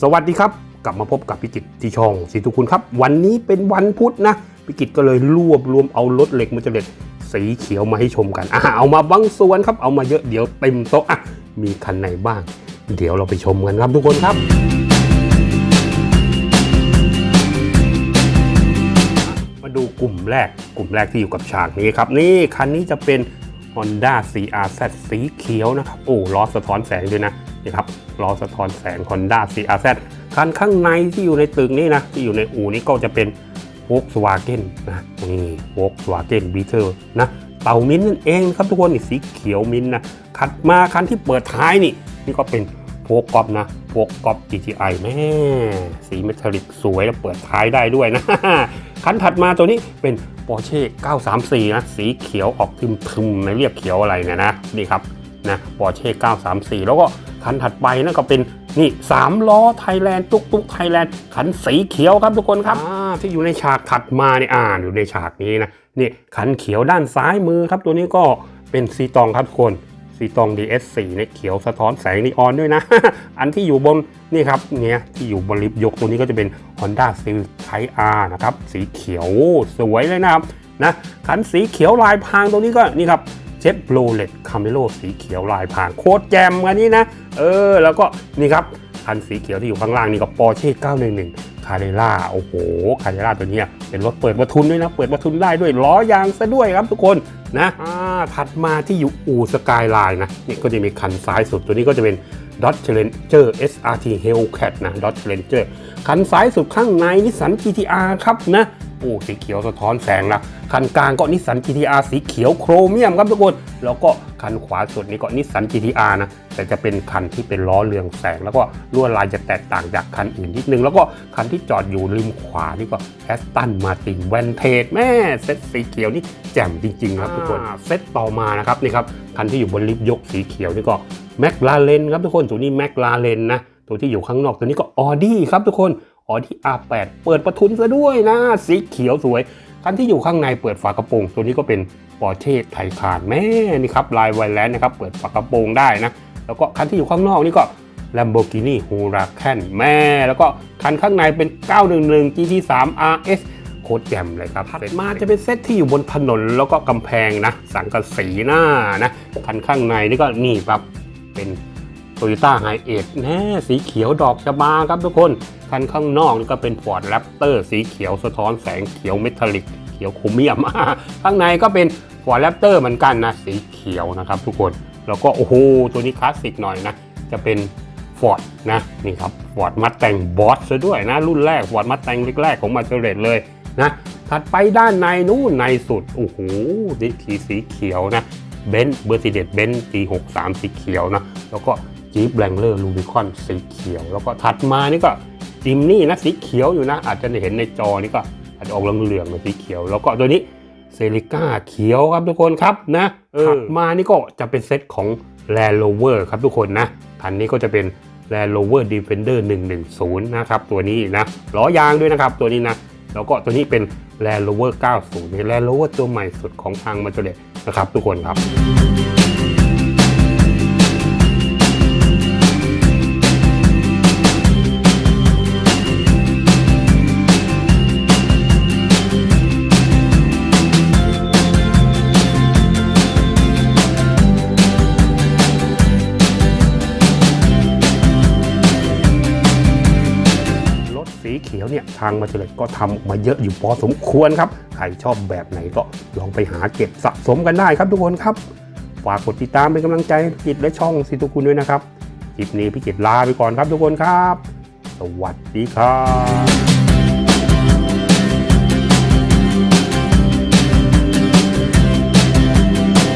สวัสดีครับ กลับมาพบกับพิกิตที่ช่องสีทุกคุณครับ วันนี้เป็นวันพุธนะพิกิตก็เลยรวบรวมเอารถเหล็กมาจเด็ดสีเขียวมาให้ชมกันอะเอามาบางส่วนครับ เอามาเยอะเดี๋ยวเต็มโต๊ะอะมีคันไหนบ้าง เดี๋ยวเราไปชมกันครับทุกคนครับมาดูกลุ่มแรกกลุ่มแรกที่อยู่กับฉากนี้ครับ นี่คันนี้จะเป็น Honda CRZ สีเขียวนะครับ โอ้ล้อสะท้อนแสงด้วยนะ นี่ครับล้อสะท้อนแสง Honda CRZ คันข้างในที่อยู่ในตึกนี่นะ ที่อยู่ในอู่นี้ก็จะเป็น Volkswagen นะนี่ Volkswagen Beetle นะเต่ามิ้นนั่นเองครับทุกคนนี่สีเขียวมิ้นนะถัดมาคันที่เปิดท้ายนี่ นี่ก็เป็นโฟกอปนะโฟกอป GTI แม่สีเมทัลลิกสวยแล้วเปิดท้ายได้ด้วยนะ คันถัดมาตัวนี้เป็น Porsche 934 นะ สีเขียวออกทึมๆไม่เรียกเขียวอะไรเนี่ยนะ นี่ครับ นะ Porsche 934 แล้วก็คันถัดไปนั่นก็เป็นนี่3ล้อไทยแลนด์ตุกตุกไทยแลนด์คันสีเขียวครับทุกคนครับที่อยู่ในฉากถัดมาเนี่ยอ่าอยู่ในฉากนี้นะนี่คันเขียวด้านซ้ายมือครับ ตัวนี้ก็เป็นซีตองครับทุกคนซีตอง DS4 เนี่ยเขียวสะท้อนแสงนีออนด้วยนะ อันที่อยู่บนนี่ครับเนี่ยที่อยู่บนลิฟต์ยกตัวนี้ก็จะเป็น Honda Civic Type R นะครับสีเขียวสวยเลยนะครับนะคันสีเขียวลายพรางตัวนี้ก็นี่ครับ เชฟโรเลตคาเมโลสีเขียวลายพางโคตรแจมอันนี้นะ เออ แล้วก็นี่ครับคันสีเขียวที่อยู่ข้างล่างนี่ก็ Porsche 911คาเรล่าโอ้โหคาเรล่าตัวนี้เป็นรถเปิดประทุนด้วยนะ เปิดประทุนได้ด้วยล้อยางซะด้วยครับทุกคนนะถัดมาที่อยู่อูสกายไลน์นะนี่ก็จะมีคันซ้ายสุดตัวนี้ก็จะเป็น Dodge Challenger SRT Hellcat นะ Dodge Challenger คันซ้ายสุดข้างในนิสสัน GTR ครับนะ อ้สีเขียวสะท้อนแสงละคันกลางก็นิสสัน GTR สีเขียวโครเมียมครับทุกคน แล้วก็คันขวาสุดนี่ก็นิสสัน GTR นะ แต่จะเป็นคันที่เป็นล้อเรืองแสง แล้วก็ลวดลายจะแตกต่างจากคันอื่นนิดนึง แล้วก็คันที่จอดอยู่ริมขวานี่ก็แอสตันมาตินแวนเทจแม่เซตสีเขียวนี่แจ่มจริงๆครับทุกคน เซตต่อมานะครับนี่ครับคันที่อยู่บนลิฟต์ยกสีเขียวนี่ก็แมคลาเรนครับทุกคนตัวนี้แมคลาเรนนะตัวที่อยู่ข้างนอกตัวนี้ก็ออดี้ครับทุกคน อ๋อดี้ R8 เปิดประทุนซะด้วยนะสีเขียวสวย คันที่อยู่ข้างในเปิดฝากระโปรง ตัวนี้ก็เป็นปอร์เช่ไทคานแม่นี่ครับลายไวแลนด์นะครับเปิดฝากระโปรงได้นะ แล้วก็คันที่อยู่ข้างนอกนี่ก็ Lamborghini Huracan แม่ แล้วก็คันข้างในเป็น 911 GT3 RS โคตรแจ่มเลยครับถัดมาจะเป็นเซตที่อยู่บนถนนแล้วก็กำแพงนะ สังกะสีหน้านะ คันข้างในนี่ก็นี่ครับเป็น โตโยต้าไฮเอทแน่สีเขียวดอกชะบาครับทุกคนคันข้างนอกนี่ก็เป็น Ford Raptor สีเขียวสะท้อนแสงเขียวเมทัลลิก เขียวโครเมียมข้างในก็เป็น Ford Raptor เหมือนกันนะสีเขียวนะครับทุกคนแล้วก็โอ้โหตัวนี้คลาสสิกหน่อยนะ จะเป็น Ford นะนี่ครับ Ford Mustang Boss ซะด้วยนะ รุ่นแรก Ford Mustang แรกๆของมาเ e เรตเลยนะถัดไปด้านในนู้นในสุดโอ้โหดิทีสีเขียวนะเบนซ์เบอร์ซิเดตเบนซ์ปี63สีเขียวนะ แล้วก็ จี๊ปแ r งเลอร์ลูบิคอนสีเขียว แล้วก็ถัดมานี่ก็จิมนี่นะสีเขียวอยู่นะ อาจจะเห็นในจอนี่ก็อาจจะออกเหลืองๆหน่อยสีเขียว แล้วก็ตัวนี้เซริก้าเขียวครับทุกคนครับนะถัดมานี่ก็จะเป็นเซตของ Land Rover ครับทุกคนนะคันนี้ก็จะเป็น Land Rover Defender 110 นะครับ ตัวนี้นะล้อยางด้วยนะครับ ตัวนี้นะ แล้วก็ตัวนี้เป็น Land Rover 90เป็น Land Rover ตัวใหม่สุดของทางมาจเดนะครับ ทุกคนครับ เขียวเนี่ยทางมาเฉลยก็ทำมาเยอะอยู่พอสมควรครับ ใครชอบแบบไหนก็ลองไปหาเก็บสะสมกันได้ครับทุกคนครับ ฝากกดติดตามเป็นกำลังใจให้พี่กิจและช่องสิทุกคุณด้วยนะครับคลิปนี้พี่กิจลาไปก่อนครับทุกคนครับ สวัสดีครับ